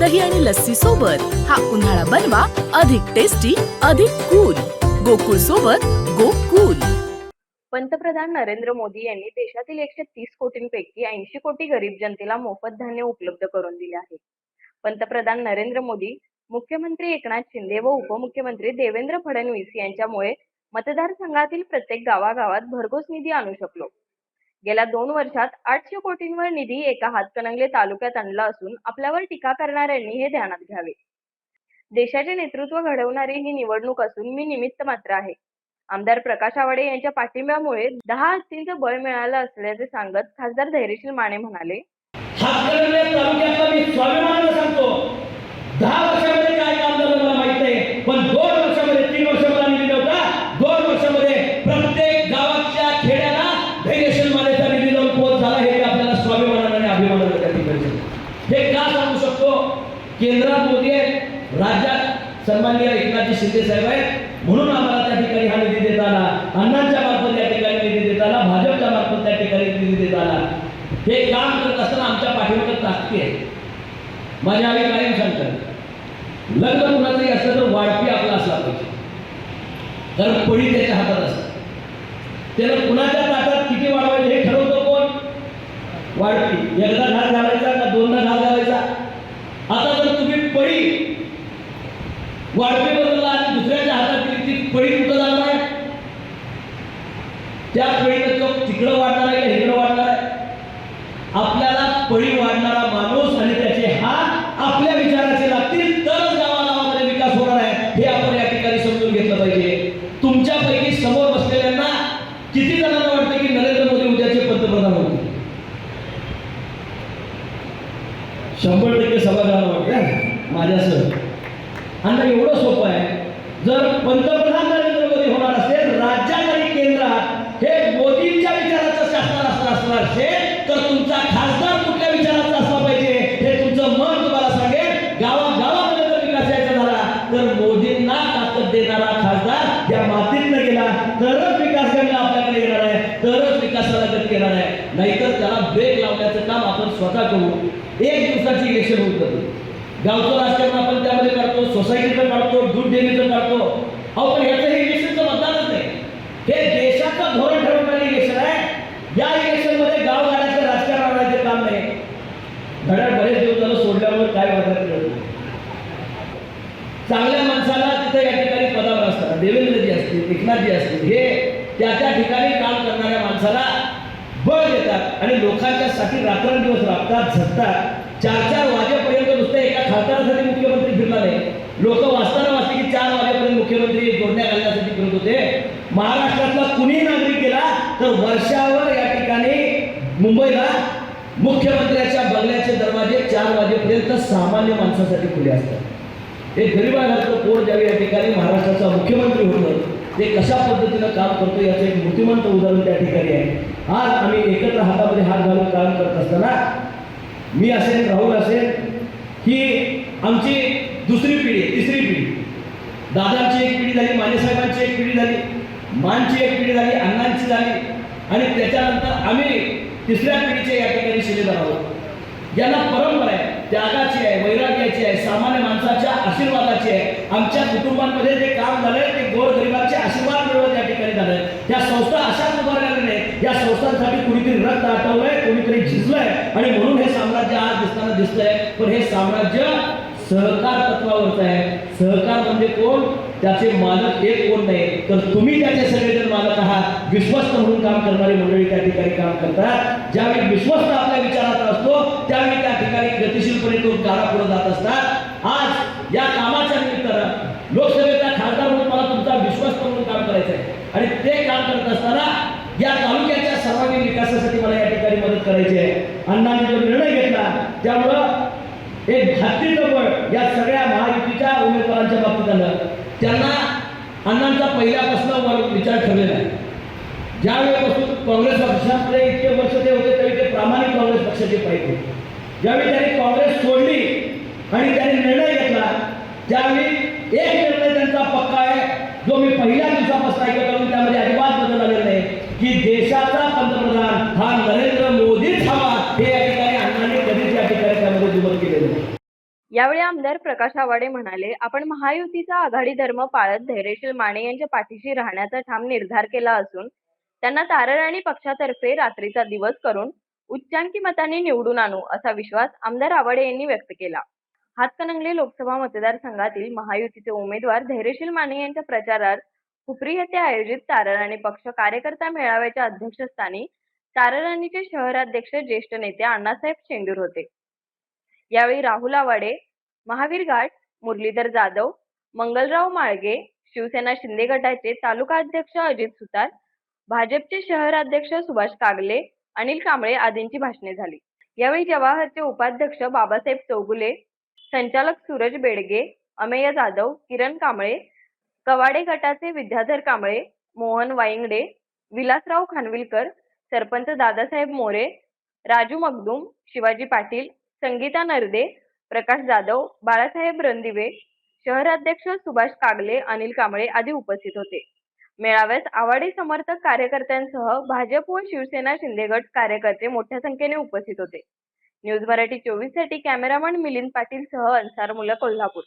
दही आणि लस्सी सोबत हा उन्हाळा बनवा अधिक टेस्टी अधिक कूल गोकुळ सोबत गोकुल. पंतप्रधान नरेंद्र मोदी यांनी देशातील एकशे तीस कोटींपैकी ऐंशी कोटी गरीब जनतेला मोफत धान्य उपलब्ध करून दिले आहे. पंतप्रधान नरेंद्र मोदी मुख्यमंत्री एकनाथ शिंदे व उपमुख्यमंत्री देवेंद्र फडणवीस यांच्यामुळे मतदारसंघातील प्रत्येक गावागावात भरघोस निधी आणू शकलो. गेल्या दोन वर्षात आठशे कोटींवर निधी एका हातकणंगले तालुक्यात आणला असून आपल्यावर टीका करणाऱ्यांनी हे ध्यानात घ्यावे. देशाचे नेतृत्व घडवणारी ही निवडणूक असून मी निमित्त मात्र आहे. आमदार प्रकाश आवाडे यांच्या पाठिंब्यामुळे दहा हत्तींचं बळ मिळालं असल्याचे सांगत खासदार धैर्यशील माने म्हणाले सांगतो दहा वर्षामध्ये काय काम झालं मला माहीत आहे पण दोन सन्माननीय एकनाथजी शिंदे साहेब आहेत. म्हणून आम्हाला त्या ठिकाणी हा निधी देत आला. अण्णांच्या मार्फत त्या ठिकाणी निधी देत आला. भाजपच्या मार्फत त्या ठिकाणी निधी देत आला. हे काम करत असताना आमच्या पाठीवर ताकदी आहे. माझ्या आई कायम सांगतात लग्न कुणाचंही असलं तर वाढपी आपला असला पाहिजे. कारण पळी त्याच्या हातात असतात त्याला कुणाच्या वाढते बदलला आणि दुसऱ्याच्या हातात दिली ती फळी कुठं जाणार आहे? त्या पळीनं तो तिकडं वाढणार आहे का इकडं वाढणार आहे? आपल्याला पळी वाढणारा माणूस आणि त्याचे हात आपल्या विचाराचे लागतात तरच गावागावामध्ये विकास होणार आहे हे आपण या ठिकाणी समजून घेतलं पाहिजे तुमच्यापैकी समोर बसलेल्यांना किती जणांना वाटतं की नरेंद्र मोदी उद्याचे पंतप्रधान होतील शंभर टक्के समाजाला वाटतं माझ्यासह आणि एवढं सोपं आहे जर पंतप्रधान नरेंद्र मोदी होणार असेल राज्यात आणि केंद्रात हे मोदींच्या विचाराचं शासनार असणार असणार असेल तर तुमचा खासदार कुठल्या विचाराचा असला पाहिजे हे तुमचं मन तुम्हाला सांगेल गावागावामध्ये जर विकास यायचा झाला तर मोदींना ताकद देणारा खासदार या मातीतनं गेला तरच विकास गंगा आपल्याकडे येणार आहे तरच केला नाही नाहीतर त्याला ब्रेक लावण्याचं काम आपण स्वतः करू. एक दिवसाची इलेक्शन होत जाते गावचं राजकारण आपण त्यामध्ये काढतो सोसायटीचं काढतो दूध डेअरीचं काढतो. अहो पण ह्याचं हे इलेक्शनचं मतदानच नाही. हे देशाचं धोरण ठरवणारे इलेक्शन आहे. या इलेक्शनमध्ये गाव गाड्याचं राजकारण आणायचं काम नाही. घड्याळ बरेच दिवस झालं सोडल्यामुळे काय वाटत कळत चांगल्या माणसाला तिथे या ठिकाणी पदावर असतात. देवेंद्रजी असतील एकनाथजी असतील हे त्या त्या ठिकाणी काम करणाऱ्या माणसाला बळ देतात आणि लोकांच्या साठी रात्रंदिवस राबतात झटतात चार चार वाजेपर्यंत नुसतं एका खासदारासाठी मुख्यमंत्री फिरला नाही. लोक वाचताना वाचले की चार वाजेपर्यंत मुख्यमंत्री जोडण्या घालण्यासाठी फिरत होते. महाराष्ट्रातला कुणीही नागरिक गेला तर वर्षावर या ठिकाणी मुंबईला मुख्यमंत्र्याच्या बंगल्याचे दरवाजे चार वाजेपर्यंत सामान्य माणसासाठी खुले असतात. एक गरिबाघातलं पोर ज्यावेळी या ठिकाणी महाराष्ट्राचा मुख्यमंत्री होतो ते कशा पद्धतीनं काम करतो याचं एक मूर्तिमंत उदाहरण त्या ठिकाणी आहे. आज आम्ही एकत्र हातामध्ये हात घालून काम करत असताना मी असेल राहुल असेल ही आमची दुसरी पिढी तिसरी पिढी. दादांची एक पिढी झाली मानेसाहेबांची एक पिढी झाली मानची एक पिढी झाली अण्णांची झाली. आणि त्याच्यानंतर आम्ही तिसऱ्या पिढीचे या ठिकाणी शिलेदार आहोत. यांना परंपरा आहे त्यागाची सामान्य माणसाच्या आशीर्वादाची आहे. आमच्या कुटुंबांमध्ये जे काम झालंय ते गोरगरिबांचे आशीर्वाद मिळवत या ठिकाणी झालंय. त्या संस्था अशाच उभारलेल्या नाही या संस्थांसाठी कुणीतरी रक्त आठवलंय कोणीतरी झिजलंय. आणि म्हणून हे साम्राज्य आज दिसताना दिसतंय. पण हे साम्राज्य सहकार तत्वावरच आहे. सहकार म्हणजे कोण? त्याचे मालक एक कोण नाही. तर तुम्ही त्याचे सगळेजण मालक आहात. विश्वस्त म्हणून काम करणारी मंडळी त्या ठिकाणी काम करतात. ज्यावेळी विश्वस्त आपल्या विचारात असतो त्यावेळी त्या ठिकाणी गतिशीलपणे तो पुढे जात असतात. या कामाच्या निमित्तानं लोकसभेचा खासदार म्हणून मला तुमचा विश्वास करून काम करायचं आहे आणि ते काम करत असताना या तालुक्याच्या सर्वांगीण विकासासाठी मला या ठिकाणी मदत करायची आहे. अण्णांनी जो निर्णय घेतला त्यामुळं एक हत्तीचं बळ या सगळ्या महायुतीच्या उमेदवारांच्या बाबतीत आलं त्यांना अण्णांचा पहिल्यापासून वर विचार ठरलेला आहे. ज्यावेळेपासून काँग्रेस पक्षामध्ये इतके वर्ष ते होते तरी ते प्रामाणिक काँग्रेस पक्षाचे पाहिजे ज्यावेळी त्यांनी काँग्रेस सोडली आणि त्यांनी त्यावेळी एक निर्णय त्यांचा पक्का आहे जो मी पहिल्या दिवसापासून ऐकत आलो त्यामध्ये अजिबात बदल आलेला नाही की देशाचा पंतप्रधान हा नरेंद्र मोदीच हवा हे या ठिकाणी अण्णांनी कधीच या ठिकाणी त्यामध्ये दुमत केलेलं नाही. यावेळी आमदार प्रकाश आवाडे म्हणाले आपण महायुतीचा आघाडी धर्म पाळत धैर्यशील माने यांच्या पाठीशी राहण्याचा ठाम निर्धार केला असून त्यांना तारराणी पक्षातर्फे रात्रीचा दिवस करून उच्चांकी मताने निवडून आणू असा विश्वास आमदार आवाडे यांनी व्यक्त केला. हातकणंगले लोकसभा मतदारसंघातील महायुतीचे उमेदवार धैर्यशील माने यांच्या प्रचारार्थ हुपरी येथे आयोजित तारराणी पक्ष कार्यकर्ता मेळाव्याच्या अध्यक्षस्थानी तारराणीचे शहराध्यक्ष ज्येष्ठ नेते अण्णासाहेब शेंडूर होते. यावेळी राहुल आवाडे महावीर घाट मुरलीधर जाधव मंगलराव माळगे शिवसेना शिंदे गटाचे तालुका अध्यक्ष अजित सुतार भाजपचे शहराध्यक्ष सुभाष कागले अनिल कांबळे आदींची भाषणे झाली. यावेळी जवाहरचे उपाध्यक्ष बाबासाहेब चौगुले संचालक सूरज बेडगे अमेय जाधव किरण कांबळे कवाडे गटाचे विद्याधर कांबळे मोहन वाईंगडे विलासराव खानविलकर सरपंच दादासाहेब मोरे राजू मगदूम शिवाजी पाटील संगीता नरदे प्रकाश जाधव बाळासाहेब रणदिवे शहराध्यक्ष सुभाष कागले अनिल कांबळे आदी उपस्थित होते. मेळाव्यास आवाडी समर्थक कार्यकर्त्यांसह भाजप व शिवसेना शिंदे गट कार्यकर्ते मोठ्या संख्येने उपस्थित होते. न्यूज मराठी चोवीससाठी कॅमेरामन मिलिंद पाटील सह अन्सार मुलं कोल्हापूर